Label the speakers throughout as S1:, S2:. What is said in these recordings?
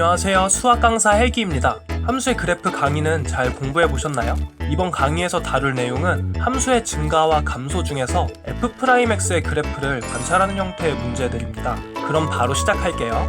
S1: 안녕하세요. 수학 강사 헬기입니다. 함수의 그래프 강의는 잘 공부해 보셨나요? 이번 강의에서 다룰 내용은 함수의 증가와 감소 중에서 f'x의 그래프를 관찰하는 형태의 문제들입니다. 그럼 바로 시작할게요.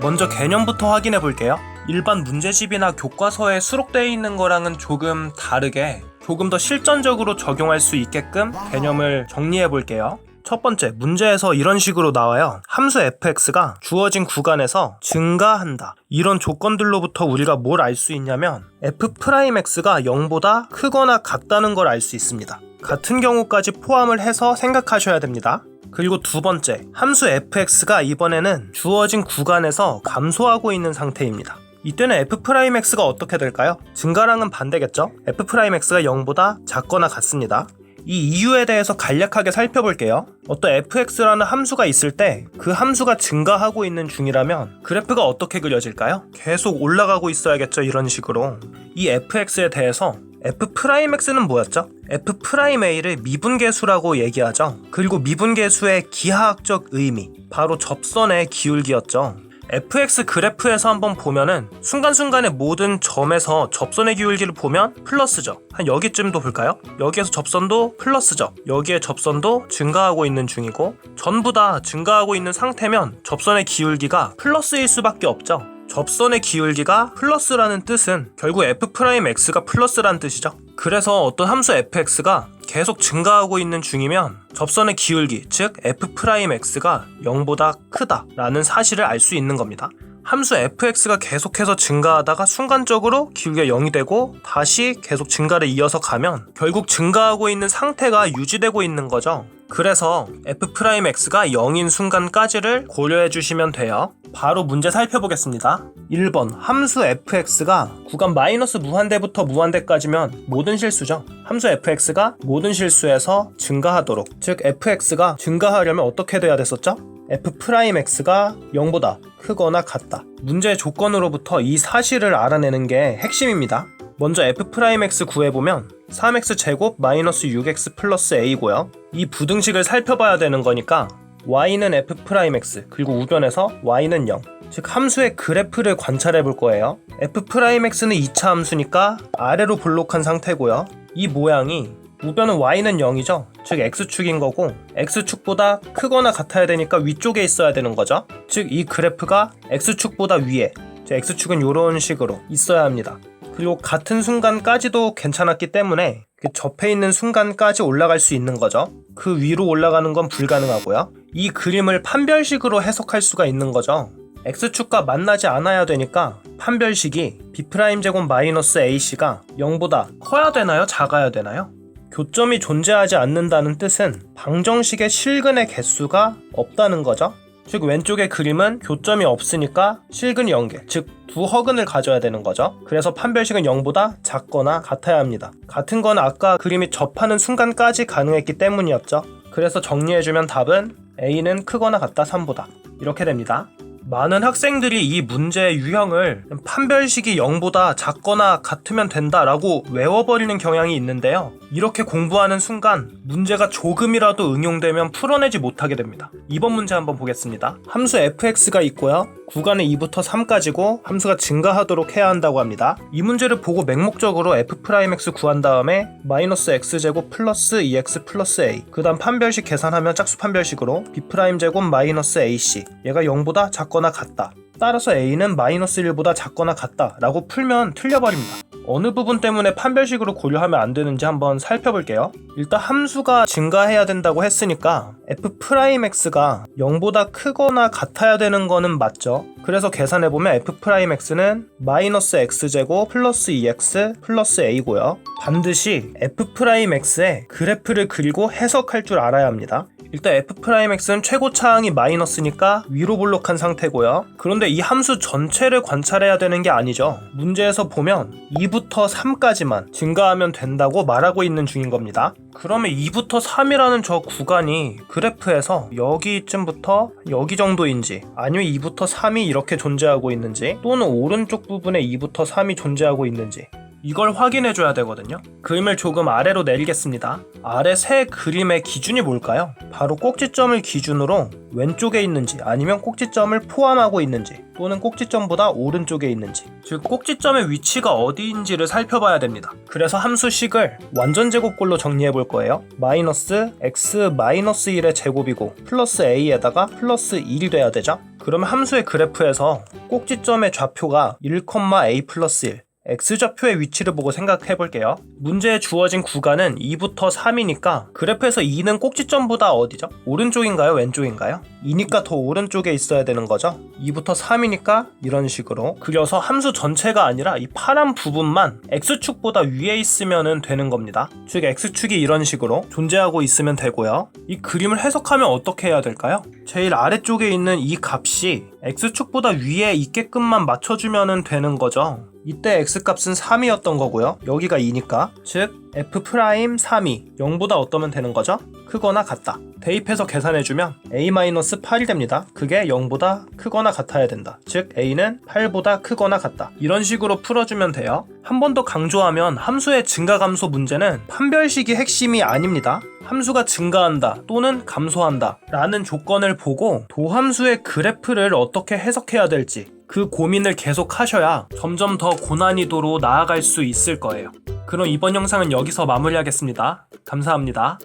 S1: 먼저 개념부터 확인해 볼게요. 일반 문제집이나 교과서에 수록되어 있는 거랑은 조금 다르게 조금 더 실전적으로 적용할 수 있게끔 개념을 정리해 볼게요. 첫 번째, 문제에서 이런 식으로 나와요. 함수 fx가 주어진 구간에서 증가한다. 이런 조건들로부터 우리가 뭘 알 수 있냐면 f'x가 0보다 크거나 같다는 걸 알 수 있습니다. 같은 경우까지 포함을 해서 생각하셔야 됩니다. 그리고 두 번째, 함수 fx가 이번에는 주어진 구간에서 감소하고 있는 상태입니다. 이때는 f'x가 어떻게 될까요? 증가랑은 반대겠죠? f'x가 0보다 작거나 같습니다. 이 이유에 대해서 간략하게 살펴볼게요. 어떤 fx라는 함수가 있을 때 그 함수가 증가하고 있는 중이라면 그래프가 어떻게 그려질까요? 계속 올라가고 있어야겠죠, 이런 식으로. 이 fx에 대해서 f'x는 뭐였죠? f'a를 미분계수라고 얘기하죠. 그리고 미분계수의 기하학적 의미, 바로 접선의 기울기였죠. Fx 그래프에서 한번 보면은 순간순간의 모든 점에서 접선의 기울기를 보면 플러스죠. 한 여기쯤도 볼까요? 여기에서 접선도 플러스죠. 여기에 접선도 증가하고 있는 중이고 전부 다 증가하고 있는 상태면 접선의 기울기가 플러스일 수밖에 없죠. 접선의 기울기가 플러스라는 뜻은 결국 f'x가 플러스라는 뜻이죠. 그래서 어떤 함수 fx가 계속 증가하고 있는 중이면 접선의 기울기, 즉 f'x가 0보다 크다라는 사실을 알 수 있는 겁니다. 함수 fx가 계속해서 증가하다가 순간적으로 기울기가 0이 되고 다시 계속 증가를 이어서 가면 결국 증가하고 있는 상태가 유지되고 있는 거죠. 그래서 f'x가 0인 순간까지를 고려해 주시면 돼요. 바로 문제 살펴보겠습니다. 1번 함수 fx가 구간 마이너스 무한대부터 무한대까지면 모든 실수죠. 함수 fx가 모든 실수에서 증가하도록 즉 fx가 증가하려면 어떻게 돼야 됐었죠? F'x가 0보다 크거나 같다. 문제의 조건으로부터 이 사실을 알아내는 게 핵심입니다. 먼저 f'x 구해보면 3x 제곱 마이너스 6x 플러스 a고요. 이 부등식을 살펴봐야 되는 거니까 y는 f'x 그리고 우변에서 y는 0. 즉 함수의 그래프를 관찰해 볼 거예요. f'x는 2차 함수니까 아래로 볼록한 상태고요. 이 모양이 우변은 y는 0이죠. 즉 x축인 거고 x축보다 크거나 같아야 되니까 위쪽에 있어야 되는 거죠. 즉 이 그래프가 x축보다 위에 즉 x축은 이런 식으로 있어야 합니다. 그리고 같은 순간까지도 괜찮았기 때문에 그 접해 있는 순간까지 올라갈 수 있는 거죠. 그 위로 올라가는 건 불가능하고요. 이 그림을 판별식으로 해석할 수가 있는 거죠. x축과 만나지 않아야 되니까 판별식이 b' 제곱 마이너스 ac가 0보다 커야 되나요? 작아야 되나요? 교점이 존재하지 않는다는 뜻은 방정식의 실근의 개수가 없다는 거죠. 즉 왼쪽의 그림은 교점이 없으니까 실근이 0개, 즉 두 허근을 가져야 되는 거죠. 그래서 판별식은 0보다 작거나 같아야 합니다. 같은 건 아까 그림이 접하는 순간까지 가능했기 때문이었죠. 그래서 정리해주면 답은 A는 크거나 같다 3보다 이렇게 됩니다. 많은 학생들이 이 문제의 유형을 판별식이 0보다 작거나 같으면 된다라고 외워버리는 경향이 있는데요. 이렇게 공부하는 순간 문제가 조금이라도 응용되면 풀어내지 못하게 됩니다. 이번 문제 한번 보겠습니다. 함수 fx가 있고요. 구간은 2부터 3까지고 함수가 증가하도록 해야 한다고 합니다. 이 문제를 보고 맹목적으로 f'x 구한 다음에 마이너스 x제곱 플러스 2x 플러스 a 그 다음 판별식 계산하면 짝수 판별식으로 b'제곱 마이너스 ac 얘가 0보다 작거나 같다. 따라서 a는 마이너스 1보다 작거나 같다 라고 풀면 틀려버립니다. 어느 부분 때문에 판별식으로 고려하면 안 되는지 한번 살펴볼게요. 일단 함수가 증가해야 된다고 했으니까 f'x가 0보다 크거나 같아야 되는 거는 맞죠. 그래서 계산해보면 f'x는 마이너스 x제곱 플러스 2x 플러스 a고요. 반드시 f'x의 그래프를 그리고 해석할 줄 알아야 합니다. 일단 f'x는 최고 차항이 마이너스니까 위로 볼록한 상태고요. 그런데 이 함수 전체를 관찰해야 되는 게 아니죠. 문제에서 보면 2부터 3까지만 증가하면 된다고 말하고 있는 중인 겁니다. 그러면 2부터 3이라는 저 구간이 그래프에서 여기쯤부터 여기 정도인지 아니면 2부터 3이 이렇게 존재하고 있는지 또는 오른쪽 부분에 2부터 3이 존재하고 있는지 이걸 확인해 줘야 되거든요. 그림을 조금 아래로 내리겠습니다. 아래 세 그림의 기준이 뭘까요? 바로 꼭지점을 기준으로 왼쪽에 있는지 아니면 꼭지점을 포함하고 있는지 또는 꼭지점보다 오른쪽에 있는지 즉 꼭지점의 위치가 어디인지를 살펴봐야 됩니다. 그래서 함수식을 완전 제곱꼴로 정리해 볼 거예요. 마이너스 x 마이너스 1의 제곱이고 플러스 a에다가 플러스 1이 돼야 되죠. 그러면 함수의 그래프에서 꼭지점의 좌표가 1,a 플러스 1 x좌표의 위치를 보고 생각해 볼게요. 문제에 주어진 구간은 2부터 3이니까 그래프에서 2는 꼭지점보다 어디죠? 오른쪽인가요? 왼쪽인가요? 2니까 더 오른쪽에 있어야 되는 거죠? 2부터 3이니까 이런 식으로 그려서 함수 전체가 아니라 이 파란 부분만 x축보다 위에 있으면 되는 겁니다. 즉 x축이 이런 식으로 존재하고 있으면 되고요. 이 그림을 해석하면 어떻게 해야 될까요? 제일 아래쪽에 있는 이 값이 x축보다 위에 있게끔만 맞춰주면 되는 거죠. 이때 x값은 3이었던 거고요. 여기가 2니까 즉 f'3이 0보다 어떠면 되는 거죠? 크거나 같다. 대입해서 계산해주면 a-8이 됩니다. 그게 0보다 크거나 같아야 된다. 즉 a는 8보다 크거나 같다. 이런 식으로 풀어주면 돼요. 한 번 더 강조하면 함수의 증가 감소 문제는 판별식이 핵심이 아닙니다. 함수가 증가한다 또는 감소한다 라는 조건을 보고 도함수의 그래프를 어떻게 해석해야 될지 그 고민을 계속 하셔야 점점 더 고난이도로 나아갈 수 있을 거예요. 그럼 이번 영상은 여기서 마무리하겠습니다. 감사합니다.